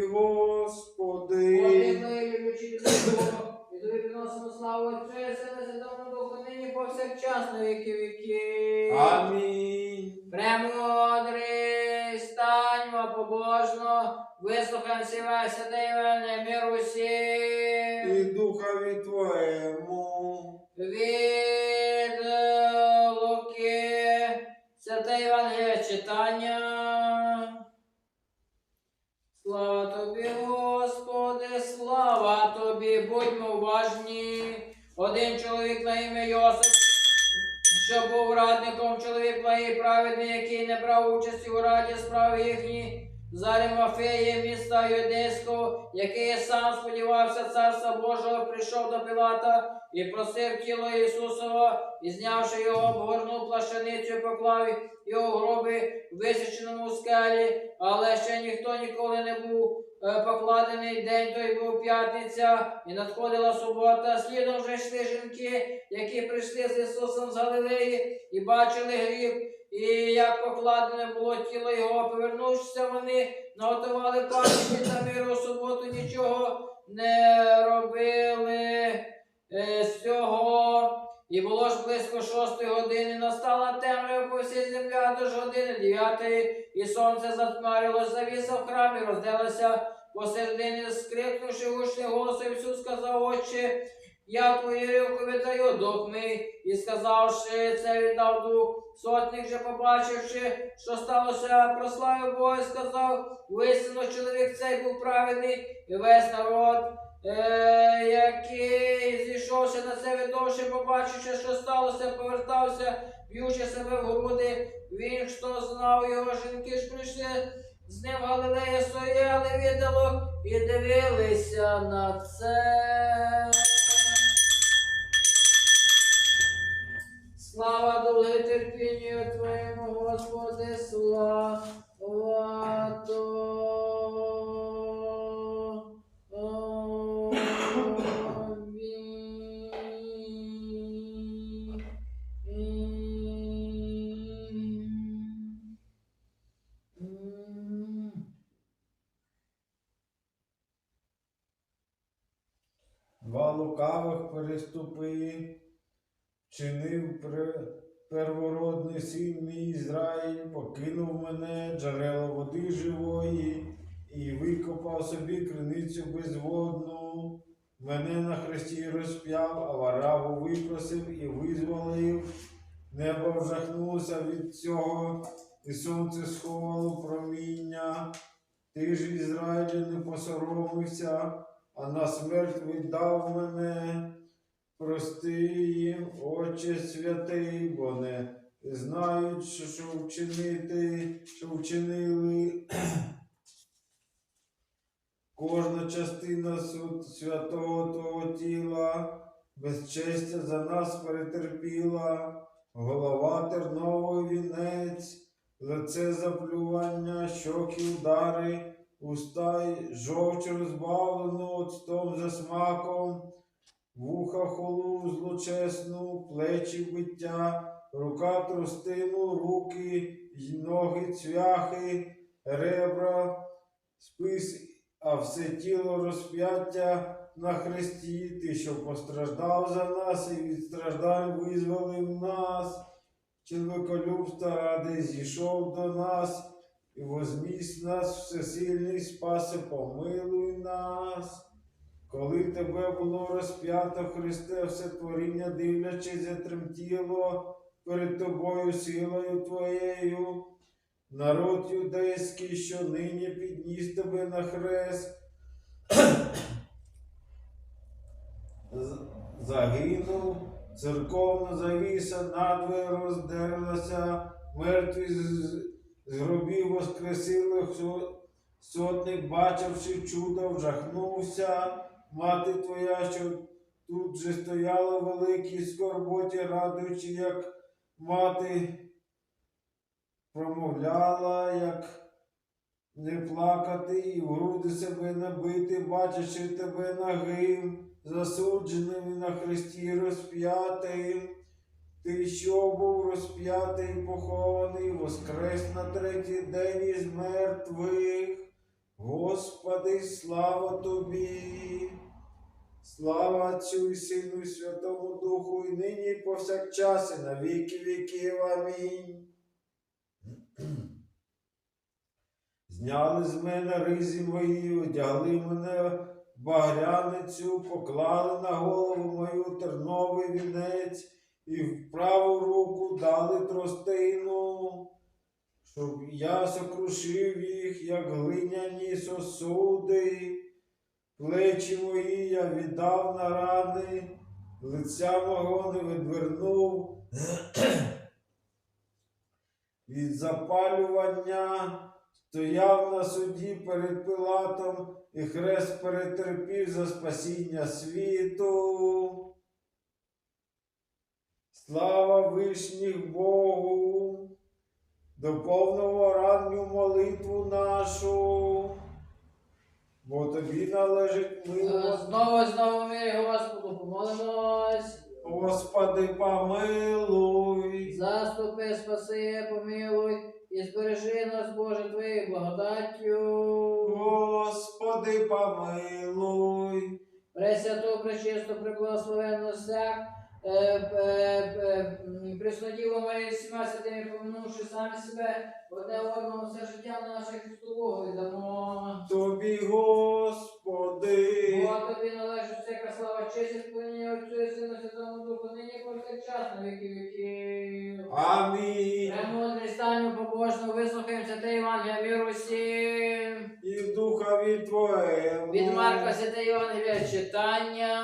Господи. Помилуй, любичі Бога, і тобі приносимо славу Отцю і Сину і Святому Духу, нині повсякчас на віки віки. Амінь. Премудрий, станьмо побожно, вислухай сіве святий мир усім. І духові Твоєму. Слава тобі, Господи, слава тобі, будьмо уважні. Один чоловік на ім'я Йосип, що був радником, чоловік моїй праведний, який не брав участі у раді справи їхні. Зарі Мафеї, міста Юдейського, який сам сподівався царства Божого, прийшов до Пилата і просив тіло Ісусова, і знявши його, обгорнув плащаницю, поклав його в висіченому скелі, але ще ніхто ніколи не був е, покладений день, той був п'ятниця, і надходила субота. Слідом вже йшли жінки, які прийшли з Ісусом з Галилеї і бачили гріб. І як покладене було тіло його, повернувшися, вони наготували пам'яті та миру суботу, нічого не робили е, з цього. І було ж близько шостої години, настала темрява по всій землі, до ж години дев'ятої, і сонце затмарилось, завіса в храмі, розделася посередині, скрикнувши гучний голосом, Ісус сказав, Отче, я руку віддаю дух мій, і сказавши це, віддав дух. Сотник же, побачивши, що сталося, прославив Бога, сказав, висину чоловік цей був праведний, і весь народ, е, який зійшовши на це відовше, побачивши, що сталося, повертався, б'ючи себе в груди. Він, хто знав його, жінки ж прийшли з ним в Галилеї стояли віддалок і дивилися на це. Слава довготерпінню Твоєму, Господи, слава Тобі. Два лукавих переступи, чинив первородний син мій Ізраїль, покинув мене джерело води живої, і викопав собі криницю безводну. Мене на хресті розп'яв, а вараву випросив і визволив. Небо вжахнулося від цього, і сонце сховало проміння. Ти ж, Ізраїлю, не посоромився, а на смерть віддав мене. Прости Отче святий, бо не знають, що, вчинити, що вчинили. Кожна частина святого Твого тіла безчестя за нас перетерпіла, голова терновий вінець, лице заплювання, щоки удари, уста й жовч розбавлену оцтом за смаком, вуха холу злочесну, плечі биття, рука тростину, руки ноги цвяхи, ребра, спис, а все тіло розп'яття на хресті, ти, що постраждав за нас і від страждань визволив нас. Чоловіколюбства ради зійшов до нас і возмість нас всесильний спаси, помилуй нас. Коли тебе було розп'ято, Христе, все творіння, дивлячись, затремтіло перед тобою силою твоєю. Народ юдейський, що нині підніс тебе на хрест, загинув, церковна завіса надвоє роздерлася, мертві з, гробів воскресили, сотник, бачивши чудо, вжахнувся, мати твоя, що тут же стояла в великій скорботі, радуючи, як мати промовляла, як не плакати і в груди себе набити, бачачи тебе нагим, засудженим на хресті розп'ятим. Ти, що був розп'ятий, похований, воскрес на третій день із мертвих, Господи, слава Тобі, слава Отцю і Сину і Святому Духу, і нині і повсякчас, і на віки віків. Амінь. Зняли з мене ризі мої, одягли мене в багряницю, поклали на голову мою терновий вінець і в праву руку дали тростину, щоб я сокрушив їх, як глиняні сосуди. Плечі мої я віддав на рани, лиця мого не відвернув від запалювання. Стояв на суді перед Пилатом і хрест перетерпів за спасіння світу. Слава вишніх Богу, доповнимо ранню молитву нашу, бо тобі належить милость. Знову, знову мирі Господу, помолимось. Господи, помилуй. Заступи, спаси, помилуй і збережи нас, Боже, Твоєю благодаттю. Господи, помилуй. Пресвяту, пречисту, преблагословенну всяк, е, е, е, м, Пресноділу Марію всіма святими, поминувши самі себе, одне одному все життя на наше Христу Богу віддамо. Тобі, Господи. Бо тобі належить всяка слава, честь і сповнення Отцю і Сину Святому Духу, нині повсякчас на віки віків. Амінь. Премудрий станю побожно, вислухаємо святе Євангелія миру всім. І в духові Твоєму. Від Марка святе Євангелія читання.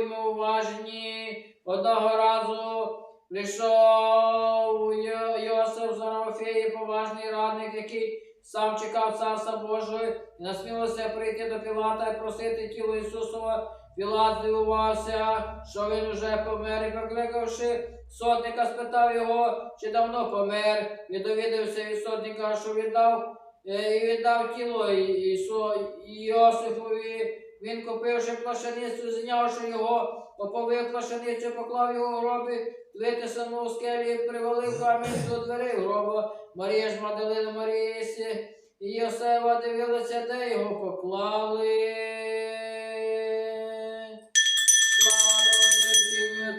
Будьмо уважні. Одного разу прийшов Йо- Йосиф з поважний радник, який сам чекав царства Божого, і насмілився прийти до Пілата і просити тіло Ісусова. Пілат здивувався, що він уже помер, і покликавши сотника, спитав його, чи давно помер. І довідався від сотника, що віддав е, і віддав тіло Ісу Йосифові. Він купивши плашаницю, знявши його, оповив плашаницю, поклав його в гробі, витисану у скелі, привалив камінь до дверей гроба. Марія ж Магдалина Марія і Йосева дивилися, де його поклали. Слава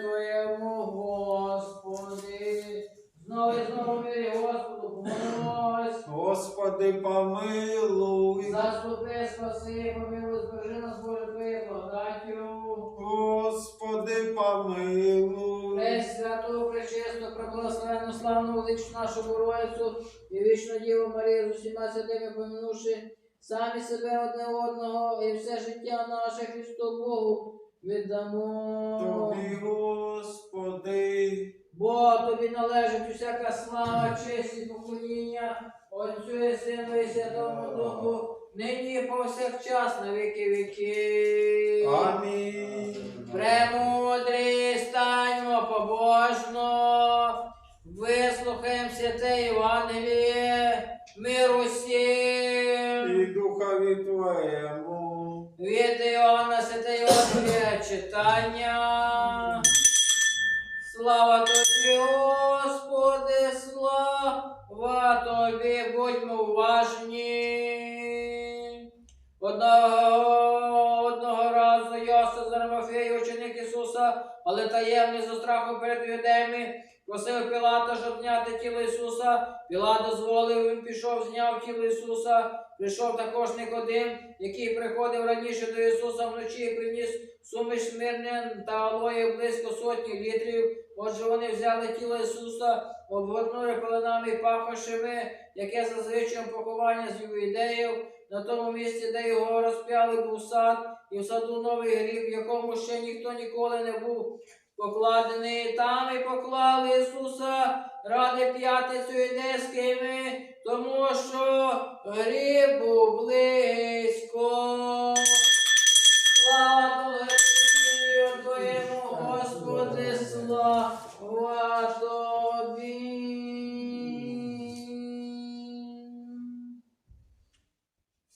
Твоєму, Господи. Знову і знову мирі Господу помолимось. Господи, помилуй. Заступи, спаси, помилуй, Марію з усіма святими помінувши самі себе одне одного і все життя наше Христу Богу віддамо. Тобі, Господи. Бо тобі належить усяка слава, честь і поклоніння Отцю і Сину і Святому Духу, нині і повсякчас на віки віки. Амінь. Премудрі станьмо побожно, вислухаємо святе Євангеліє, миру всім. І духові Твоєму. Від Іоанна святе Євангеліє читання. Слава тобі, Господи, слава тобі, будьмо уважні. Одного, одного разу Йосиф з Арамофеї, ученик Ісуса, але таємний за страху перед юдеями, просив Пілата, щоб зняти тіло Ісуса. Пілат дозволив, він пішов, зняв тіло Ісуса. Прийшов також Никодим, який приходив раніше до Ісуса вночі і приніс суміш смирнин та алої близько сотні літрів. Отже, вони взяли тіло Ісуса, обгорнули пеленами пахощами, яке за звичаєм поховання з юдеїв. На тому місці, де його розп'яли, був сад, і в саду новий гріб, в якому ще ніхто ніколи не був покладений. Там і поклали Ісуса ради п'ятницю юдейськими, тому що гріб був близько. Слава Твоєму, Господи, слава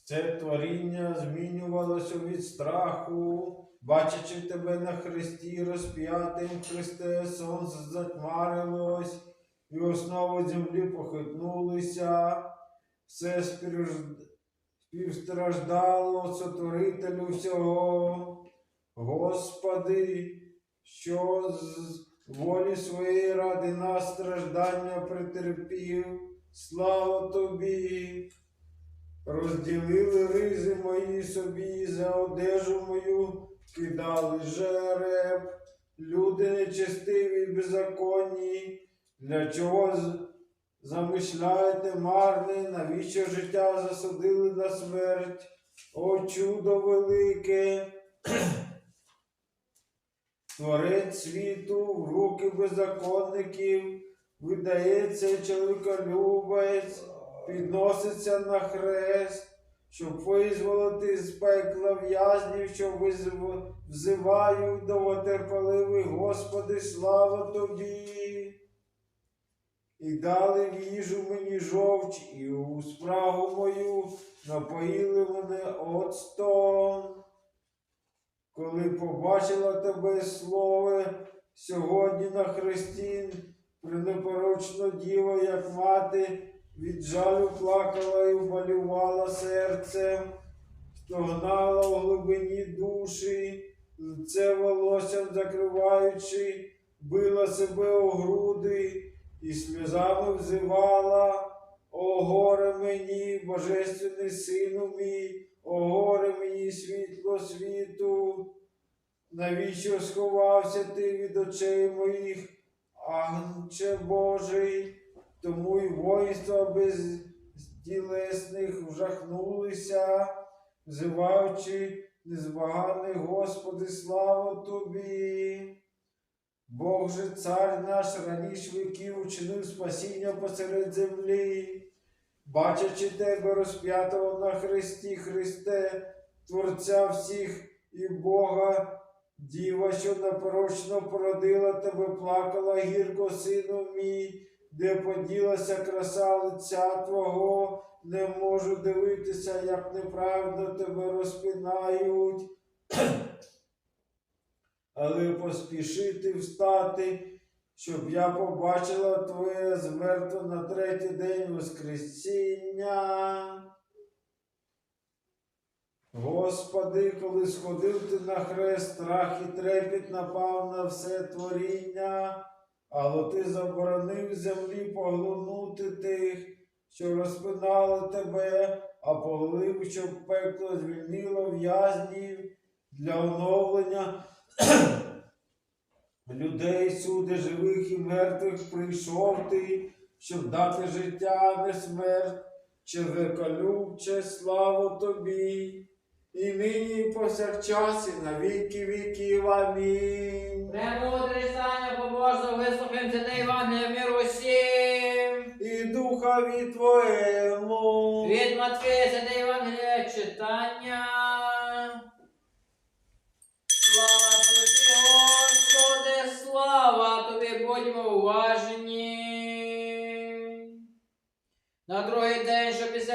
Це творіння змінювалося від страху, бачачи тебе на хресті розп'ятим, Христе, сонце затьмарилось, і основи землі похитнулися, все співстраждало сотворителю всього. Господи, що з волі своєї ради нас страждання претерпів, слава тобі. Розділили ризи мої собі за одежу мою, кидали жереб, люди нечестиві й беззаконні, для чого замишляєте марне, навіщо життя засудили на смерть? О чудо велике! Творець світу в руки беззаконників, видається чоловіколюбець, підноситься на хрест, щоб визволити з пекла в'язнів, що взивають до вотерпаливих, Господи, слава Тобі. І дали в їжу мені жовч, і у спрагу мою напоїли мене оцтом. Коли побачила тебе слово сьогодні на хресті, пренепорочна діва, як мати, від жалю плакала і вболівала серцем, стогнала у глибині душі, лице волоссям закриваючи, била себе у груди і сльозами взивала. О горе мені, божественний сину мій, о горе мені світло світу. Навіщо сховався ти від очей моїх, Агнче Божий? Тому й воїнства безділесних вжахнулися, взиваючи незбаганий Господи, слава Тобі. Бог же цар наш раніше віків учинив спасіння посеред землі, бачачи тебе розп'ятого на Христі Христе, Творця всіх і Бога, діва, що напорочно породила тебе, плакала гірко, сину мій, де поділася краса лиця Твого, не можу дивитися, як неправда тебе розпинають. Але поспішити встати, щоб я побачила Твоє змертво на третій день Воскресіння. Господи, коли сходив ти на хрест, страх і трепет напав на все творіння, але ти заборонив землі поглинути тих, що розпинали тебе, а поглив, щоб пекло звільнило в'язнів для оновлення людей суди живих і мертвих. Прийшов ти, щоб дати життя, не смерть, Чоловіколюбче, славу тобі, і нині і повсякчас, і на віки віків. Амінь. Премудрий стання побожно, вислухаємося та Іване миру всім. І духові твоєму. Від Матфея Святе Євангелія читання.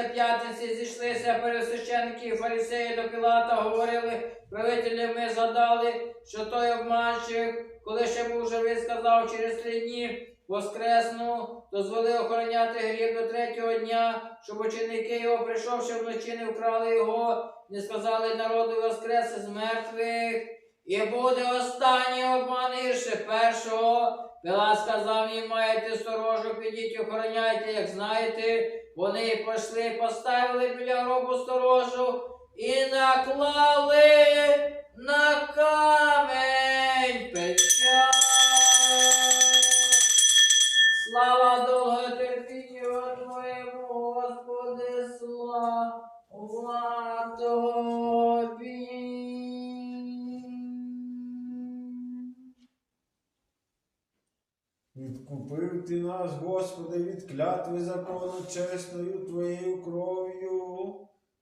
Після п'ятниці зійшлися пересвященники і фарисеї до Пілата, говорили, правителі ми згадали, що той обманщик, коли ще був живий, сказав через три дні воскресну, дозволи охороняти гріб до третього дня, щоб ученики його, прийшовши вночі, не вкрали його, не сказали народу воскрес з мертвих. І буде останній обман гірше першого. Пилат сказав їм, маєте сторожу, підіть, охороняйте, як знаєте. Вони пішли, поставили біля гробу сторожу і наклали на камень печать. Слава довготерпінню Твоєму, Господи, слава Тобі. Відкупив ти нас, Господи, від клятви закону чесною Твоєю кров'ю,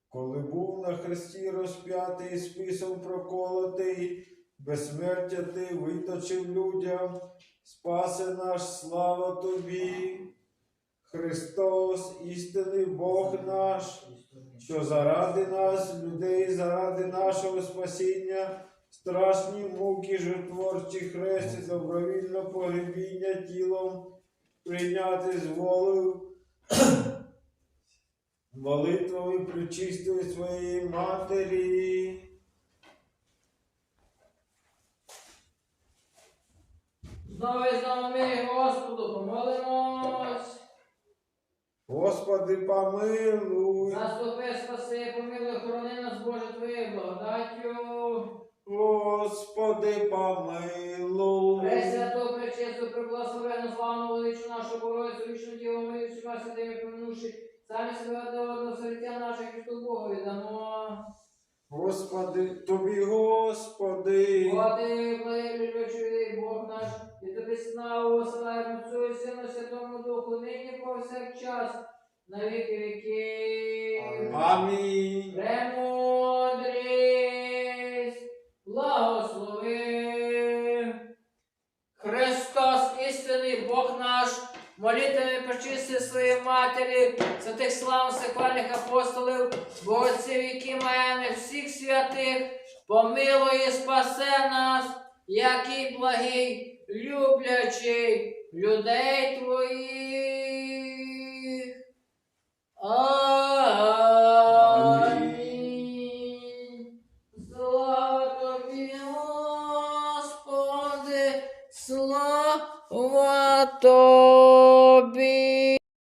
коли був на хресті розп'ятий списом проколотий, безсмертя ти виточив людям, спаси наш, слава Тобі. Христос, істинний Бог наш, що заради нас, людей, заради нашого спасіння, страшні муки, жертворчі хресті, добровільно погребіння тілом прийняти з волею молитвами причистої своєї матері. Знову і знову мирі Господу, помолимось. Господи, помилуй. Заступи, спаси, помилуй, хорони нас, Боже, Твоєю благодаттю. Господи, помилуй. Пресвяту, пречисту, преблагословену, славну величу нашу Богородицю, вічну Діву Марію, всіма святими поминувши, самі себе до одного серця наших Христу Богу віддамо. Господи, тобі, Господи. Господи, благословив Бог наш, і тобі славу, славу Отцю і Сину, Святому Духу, нині повсякчас, на віки віків. Амінь. Премудрість, благослови. Христос, істинний Бог наш, молитвами причисти своєї матері, святих славних секвальних апостолів, Богоців, які маяних всіх святих, помилуй і спасе нас, який благий, люблячий людей твоїх. Амінь.